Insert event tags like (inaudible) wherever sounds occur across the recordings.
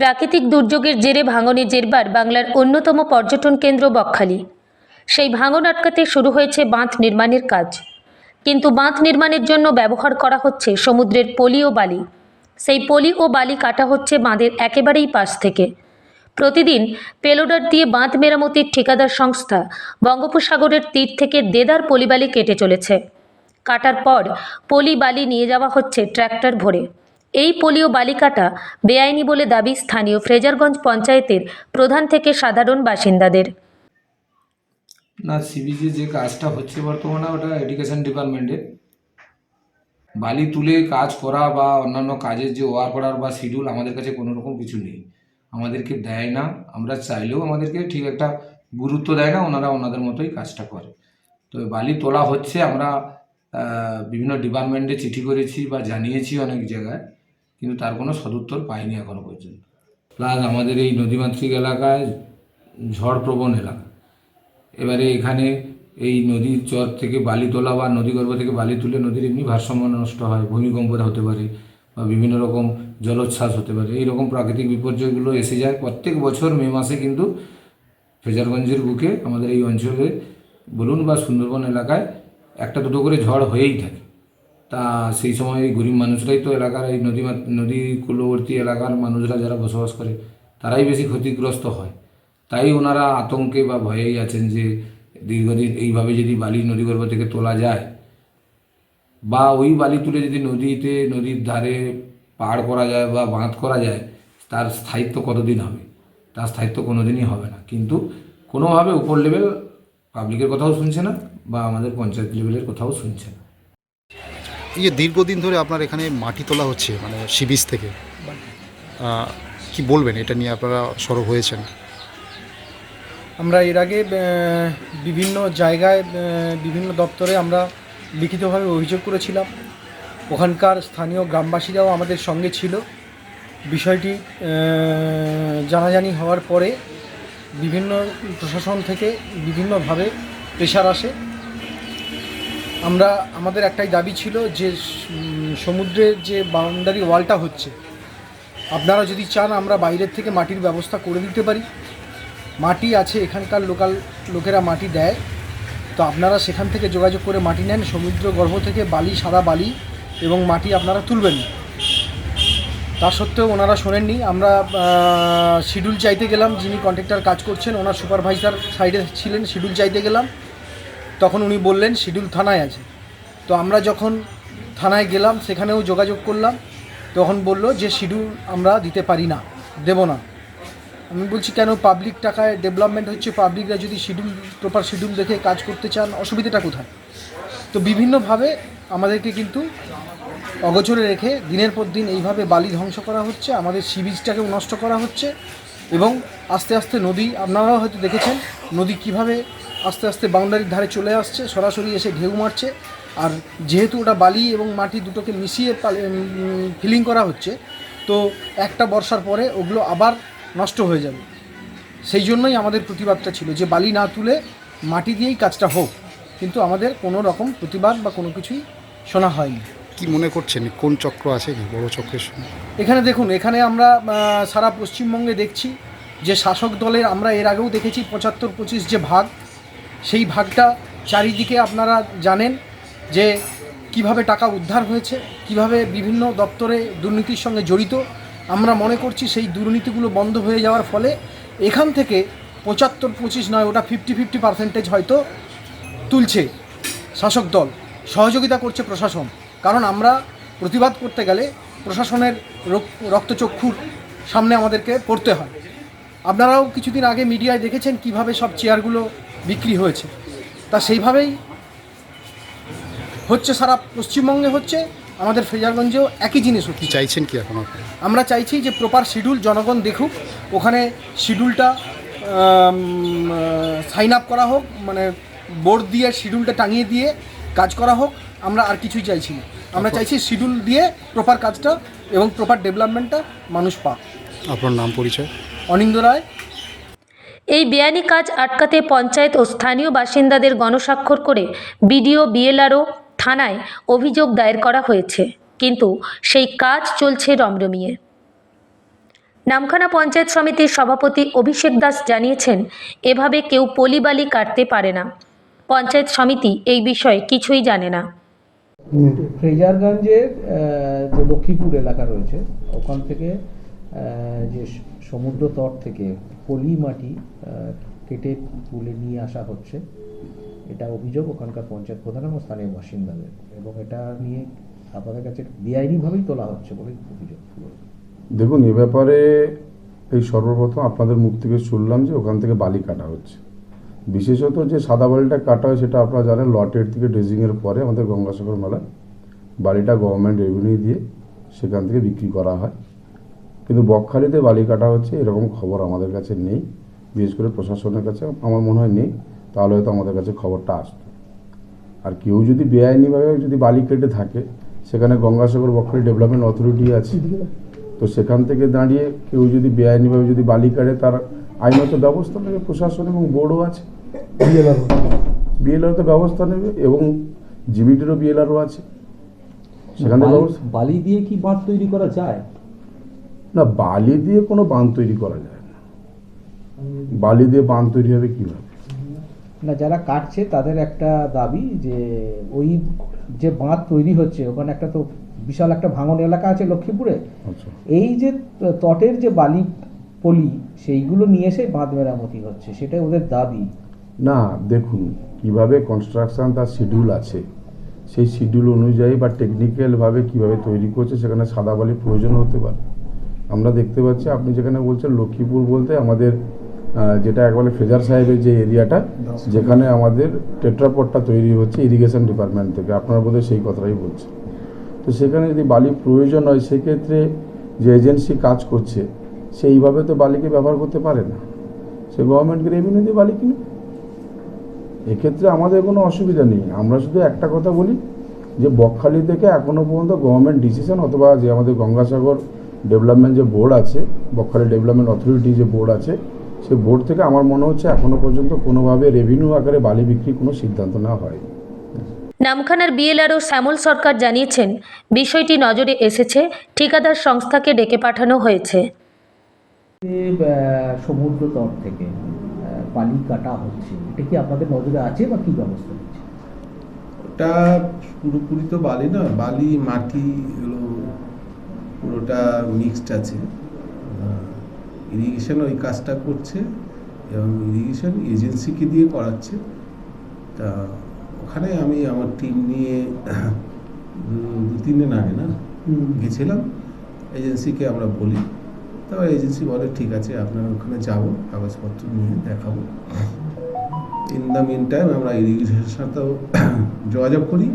প্রাকৃতিক দুর্যোগের জেরে ভাঙনে জেরবার বাংলার অন্যতম পর্যটন কেন্দ্র বকখালি। সেই ভাঙন আটকাতে শুরু হয়েছে বাঁধ নির্মাণের কাজ। কিন্তু বাঁধ নির্মাণের জন্য ব্যবহার করা হচ্ছে সমুদ্রের পলি ও বালি। সেই পলি ও বালি কাটা হচ্ছে বাঁধের একেবারেই পাশ থেকে। প্রতিদিন পেলোডার দিয়ে বাঁধ মেরামতির ঠিকাদার সংস্থা বঙ্গোপসাগরের তীর থেকে দেদার পলিবালি কেটে চলেছে। কাটার পর পলি বালি নিয়ে যাওয়া হচ্ছে ট্র্যাক্টর ভরে। এই পোলিও বালিকাটা বেআইনি বলে দাবি স্থানীয় ফ্রেজারগঞ্জ পঞ্চায়েতের প্রধান থেকে সাধারণ বাসিন্দাদের। না সিবিজি যে কাজটা হচ্ছে বর্তমানে ওটা এডুকেশন ডিপার্টমেন্টে বালি তুলে কাজ করা বা অন্যান্য কাজের যে ওয়ার করার বা শিডিউল আমাদের কাছে কোনো রকম কিছু নেই। আমাদেরকে দেয় না, আমরা চাইলেও আমাদেরকে ঠিক একটা গুরুত্ব দেয় না, ওনারা ওনাদের মতোই কাজটা করে। তো বালি তোলা হচ্ছে, আমরা বিভিন্ন ডিপার্টমেন্টে চিঠি করেছি বা জানিয়েছি অনেক জায়গায়। কিন্তু তার কোনো সদুত্তর পাইনি এখনও পর্যন্ত। প্লাস আমাদের এই নদীমাতৃক এলাকায় ঝড়প্রবণ এলাকা। এবারে এখানে এই নদীর চর থেকে বালি তোলা বা নদীগর্ভ থেকে বালি তুলে নদীর এমনি ভারসাম্য নষ্ট হয় ভূমিকম্প হতে পারে বা বিভিন্ন রকম জলোচ্ছ্বাস হতে পারে। এই রকম প্রাকৃতিক বিপর্যয়গুলো এসে যায়। প্রত্যেক বছর মে মাসে কিন্তু ফেজারগঞ্জের বুকে আমাদের এই অঞ্চলে বলুন বা সুন্দরবন এলাকায় একটা দুটো করে ঝড় হয়েই থাকে। তা সেই সময় গরিব মানুষরাই তো এলাকার এই নদী নদী কূলবর্তী এলাকার মানুষরা যারা বসবাস করে, তারাই বেশি ক্ষতিগ্রস্ত হয়। তাই ওনারা আতঙ্কে বা ভয়েই আছেন যে দীর্ঘদিন এইভাবে যদি বালি নদীগর্ভ থেকে তোলা যায়, বা ওই বালি তুলে যদি নদীতে, নদীর ধারে পাড় করা যায় বা বাঁধ করা যায়, তার স্থায়িত্ব কতদিন হবে? তার স্থায়িত্ব কোনোদিনই হবে না। কিন্তু কোনোভাবে উপর লেভেল পাবলিকের কথাও শুনছে না, বা আমাদের পঞ্চায়েত লেভেলের কথাও শুনছে না। এই যে দীর্ঘদিন ধরে আপনার এখানে মাটি তোলা হচ্ছে মানে সি বিচ থেকে কি বলবেন? এটা নিয়ে আপনারা সরব হয়েছেন। আমরা এর আগে বিভিন্ন জায়গায় বিভিন্ন দপ্তরে আমরা লিখিতভাবে অভিযোগ করেছিলাম। ওখানকার স্থানীয় গ্রামবাসীরাও আমাদের সঙ্গে ছিল। বিষয়টি জানাজানি হওয়ার পরে বিভিন্ন প্রশাসন থেকে বিভিন্নভাবে প্রেশার আসে। আমরা, আমাদের একটাই দাবি ছিল যে সমুদ্রের যে বাউন্ডারি ওয়ালটা হচ্ছে, আপনারা যদি চান আমরা বাইরের থেকে মাটির ব্যবস্থা করে দিতে পারি। মাটি আছে এখানকার লোকাল লোকেরা মাটি দেয়। তো আপনারা সেখান থেকে যোগাযোগ করে মাটি নেন। সমুদ্র গর্ভ থেকে বালি, সাদা বালি এবং মাটি আপনারা তুলবেন। তা সত্ত্বেও ওনারা শোনেননি। আমরা শিডিউল চাইতে গেলাম। যিনি কন্ট্রাক্টর কাজ করছেন, ওনার সুপারভাইজার সাইডে ছিলেন। শিডিউল চাইতে গেলাম। তখন উনি বললেন, শিডিউল থানায় আছে। তো আমরা যখন থানায় গেলাম, সেখানেও যোগাযোগ করলাম। তখন বলল যে, শিডিউল আমরা দিতে পারি না, দেব না। আমি বলছি, কেন? পাবলিক টাকায় ডেভেলপমেন্ট হচ্ছে, পাবলিকরা যদি শিডিউল, প্রপার শিডিউল দেখে কাজ করতে চান, অসুবিধাটা কোথায়? তো বিভিন্নভাবে আমাদেরকে কিন্তু অগোচরে রেখে দিনের পর দিন এইভাবে বালি ধ্বংস করা হচ্ছে, আমাদের সি বিচটাকেও নষ্ট করা হচ্ছে এবং আস্তে আস্তে নদী, আপনারাও হয়তো দেখেছেন, নদী কীভাবে আস্তে আস্তে বাউন্ডারির ধারে চলে আসছে সরাসরি এসে ঢেউ মারছে। আর যেহেতু ওটা বালি এবং মাটি দুটোকে মিশিয়ে ফিলিং করা হচ্ছে তো একটা বর্ষার পরে ওগুলো আবার নষ্ট হয়ে যাবে। সেই জন্যই আমাদের প্রতিবাদটা ছিল যে বালি না তুলে মাটি দিয়েই কাজটা হোক। কিন্তু আমাদের কোনো রকম প্রতিবাদ বা কোনো কিছুই শোনা হয়নি। কি মনে করছেন? কোন চক্র আছে কি বড় চক্রের সঙ্গে? এখানে দেখুন এখানে আমরা সারা পশ্চিমবঙ্গে দেখছি যে শাসক দলের আমরা এর আগেও দেখেছি পঁচাত্তর পঁচিশ যে ভাগ সেই ভাগটা চারিদিকে আপনারা জানেন যে কীভাবে টাকা উদ্ধার হয়েছে, কীভাবে বিভিন্ন দপ্তরে দুর্নীতির সঙ্গে জড়িত। আমরা মনে করছি সেই দুর্নীতিগুলো বন্ধ হয়ে যাওয়ার ফলে এখান থেকে পঁচাত্তর, পঁচিশ নয়, ওটা ফিফটি ফিফটি পার্সেন্টেজ হয়তো তুলছে শাসক দল। সহযোগিতা করছে প্রশাসন। কারণ আমরা প্রতিবাদ করতে গেলে প্রশাসনের রক- রক্তচক্ষুর সামনে আমাদেরকে পড়তে হয়। আপনারাও কিছুদিন আগে মিডিয়ায় দেখেছেন কীভাবে সব চেয়ারগুলো বিক্রি হয়েছে। তা সেইভাবেই হচ্ছে সারা পশ্চিমবঙ্গে হচ্ছে আমাদের ফ্রেজারগঞ্জেও একই জিনিস হচ্ছে। চাইছেন কি এখন আমরা চাইছি যে প্রপার শিডিউল জনগণ দেখুক ওখানে শিডিউলটা সাইন আপ করা হোক মানে বোর্ড দিয়ে শিডিউলটা টাঙিয়ে দিয়ে কাজ করা হোক আমরা আর কিছুই চাইছি না। আমরা চাইছি শিডিউল দিয়ে প্রপার কাজটা এবং প্রপার ডেভেলপমেন্টটা মানুষ পাক। আপনার নাম পরিচয়? অনিন্দ রায় এই কাজ আটকাতে পঞ্চায়েত ও স্থানীয় বাসিন্দাদের গণস্বাক্ষর করে বিডিও, বিএলআরও থানায় অভিযোগ দায়ের করা হয়েছে। কিন্তু সেই কাজ চলছে রমরমিয়ে। নামখানা পঞ্চায়েত সমিতির সভাপতি অভিষেক দাস জানিয়েছেন, এভাবে কেউ পলিবালি কাটতে পারে না। পঞ্চায়েত সমিতি এই বিষয়ে কিছুই জানে না। ফ্রেজারগঞ্জের যে লক্ষ্মীপুর এলাকা রয়েছে, ওখান থেকে যে সমুদ্র তট থেকে পলি মাটি কেটে তুলে নিয়ে আসা হচ্ছে। এটা অভিযোগ ওখানকার পঞ্চায়েত প্রধান এবং স্থানীয় বাসিন্দাদের এবং এটা নিয়ে আপনাদের কাছে বেআইনিভাবেই তোলা হচ্ছে বলে অভিযোগ। দেখুন, এ ব্যাপারে এই সর্বপ্রথম আপনাদের মুখ থেকে শুনলাম যে ওখান থেকে বালি কাটা হচ্ছে। বিশেষত যে সাদা বালিটা কাটা হয় সেটা আপনারা জানেন, লটের থেকে ড্রেজিংয়ের পরে আমাদের গঙ্গাসাগর মেলা বালিটা গভর্নমেন্ট রেভিনিউ দিয়ে সেখান থেকে বিক্রি করা হয়। কিন্তু বকখালিতে বালি কাটা হচ্ছে এরকম খবর আমাদের কাছে নেই বিশেষ করে প্রশাসনের কাছে আমার মনে হয় নেই তাহলে হয়তো আমাদের কাছে খবরটা আসতো। আর কেউ যদি বেআইনিভাবে যদি বালি কেটে থাকে সেখানে গঙ্গাসাগর বকখালি ডেভেলপমেন্ট অথরিটি আছে তো সেখান থেকে দাঁড়িয়ে কেউ যদি বেআইনিভাবে যদি বালি কাটে তার আইনত ব্যবস্থা নেবে প্রশাসন এবং বোর্ডও আছে। বিএলআর তো ব্যবস্থা নেবে এবং জিবিটিরও বিএলআরও আছে। সেখান থেকে বালি দিয়ে কি বাঁধ তৈরি করা যায়? না বালি দিয়ে কোনো বাঁধ তৈরি করা যায় না। বালি দিয়ে বাঁধ তৈরি হবে কীভাবে? না যারা কাটছে তাদের একটা দাবি যে ওই যে বাঁধ তৈরি হচ্ছে ওখানে একটা তো বিশাল একটা ভাঙন এলাকা আছে লক্ষ্মীপুরে। আচ্ছা। এই যে তটের যে বালি পলি সেইগুলো নিয়ে এসে বাঁধ মেরামতি হচ্ছে সেটাই ওদের দাবি। না দেখুন কীভাবে কনস্ট্রাকশন তার শিডিউল আছে সেই শিডিউল অনুযায়ী বা টেকনিক্যালভাবে কীভাবে তৈরি করছে সেখানে সাদা বালির প্রয়োজন হতে পারে। আমরা দেখতে পাচ্ছি আপনি যেখানে বলছেন লক্ষ্মীপুর বলতে আমাদের যেটা একবারে ফেজার সাহেবের যে এরিয়াটা যেখানে আমাদের টেট্রাপটটা তৈরি হচ্ছে ইরিগেশন ডিপার্টমেন্ট থেকে। আপনারা বোধহয় সেই কথাটাই বলছেন। তো সেখানে যদি বালি প্রয়োজন হয় সেক্ষেত্রে যে এজেন্সি কাজ করছে সেইভাবে তো বালিকে ব্যবহার করতে পারে না। সে গভর্নমেন্টকে রেভিনিউ দিয়ে বালি কিনে এক্ষেত্রে আমাদের কোনো অসুবিধা নেই। আমরা শুধু একটা কথা বলি যে বকখালি থেকে এখনও পর্যন্ত গভর্নমেন্ট ডিসিশন অথবা যে আমাদের গঙ্গাসাগর ডেভেলপমেন্ট যে বোর্ড আছে বকখালি ডেভেলপমেন্ট অথরিটি যে বোর্ড আছে সে বোর্ড থেকে আমার মনে হচ্ছে এখনও পর্যন্ত কোনোভাবে রেভিনিউ আকারে বালি বিক্রির কোনো সিদ্ধান্ত নেওয়া হয়নি। নামখানার বিএলআরও শ্যামল সরকার জানিয়েছেন বিষয়টি নজরে এসেছে ঠিকাদার সংস্থাকে ডেকে পাঠানো হয়েছে। সমুদ্র তট থেকে বালি কাটা হচ্ছে এটা কি আপনাদের নজরে আছে বা কি ব্যবস্থা নিচ্ছে? ওটা পুরোপুরি তো বালি না বালি মাটি এগুলো পুরোটা মিক্সড আছে। ইরিগেশন ওই কাজটা করছে এবং ইরিগেশন এজেন্সিকে দিয়ে করাচ্ছে। তা ওখানে আমি আমার টিম নিয়ে (clears throat) দু- দু তিন দিন আগে না গেছিলাম। এজেন্সিকে আমরা বলি। তারপর এজেন্সি বলে ঠিক আছে আপনারা ওখানে যাব কাগজপত্র নিয়ে দেখাবো। ইন দ্য মিন টাইম আমরা ইরিগেশনের সাথেও (clears throat) যোগাযোগ করি।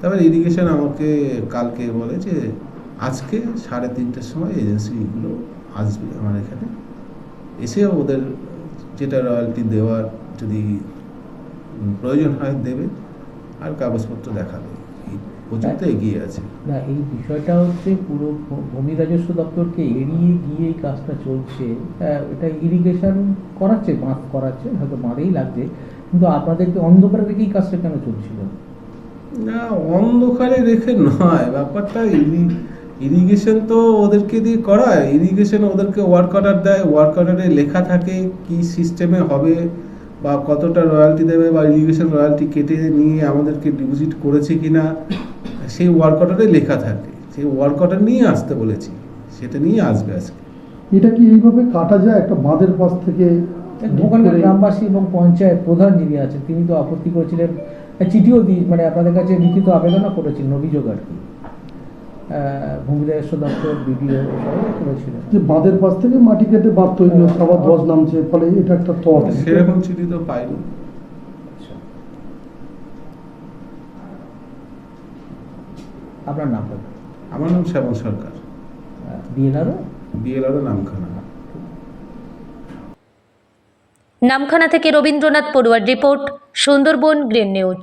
তারপর ইরিগেশন আমাকে কালকে বলে যে আজকে সাড়ে তিনটের সময় এজেন্সিগুলো আসবে আমার এখানে। এসে ওদের যেটা রয়্যালটি দেওয়ার যদি প্রয়োজন হয় দেবে আর কাগজপত্র দেখাবে। পর্যন্ত এগিয়ে আছে। না এই বিষয়টা হচ্ছে পুরো ভূমি রাজস্ব দপ্তরকে এড়িয়ে গিয়ে এই কাজটা চলছে। এটা ইরিগেশন করাচ্ছে বাঁধ করাচ্ছে হয়তো বাঁধেই লাগছে কিন্তু আপনাদেরকে অন্ধকারে রেখে এই কাজটা কেন চলছিল? না অন্ধকারে রেখে নয়। ব্যাপারটা ইরিগেশন তো ওদেরকে দিয়ে করায়। ইরিগেশন ওদেরকে ওয়ার্ক অর্ডার দেয়। ওয়ার্ক অর্ডারে লেখা থাকে কি সিস্টেমে হবে বা কতটা রয়্যালটি দেবে বা ইরিগেশন রয়্যালটি কেটে নিয়ে আমাদেরকে ডিপোজিট করেছে কিনা। সেই ওয়ার্ক অর্ডারে লেখা থাকে। সেই ওয়ার্ক অর্ডার নিয়ে আসতে বলেছি। সেটা নিয়ে আসবে আজকে। এটা কি এইভাবে কাটা যায়? একটা বাঁধের পাশ থেকে করে- গ্রামবাসী এবং পঞ্চায়েত প্রধান যিনি আছেন তিনি তো আপত্তি করেছিলেন। চিঠিও দিয়ে মানে আপনাদের কাছে লিখিত আবেদনও করেছিলেন অভিযোগ আর কি। ভূমি রাজস্ব দপ্তর বিডিও সবাই করেছিলেন যে বাঁধের পাশ থেকে মাটি কেটে বাঁধ তৈরি হচ্ছে আবার ধস নামছে ফলে এটা একটা তট সেরকম চিঠি তো পাইনি। আপনার নামটা আমার নাম শ্যামল সরকার। BNRO BLRO Namkhana. নামখানা থেকে Rabindranath পড়ুয়ার report Sundarban green news.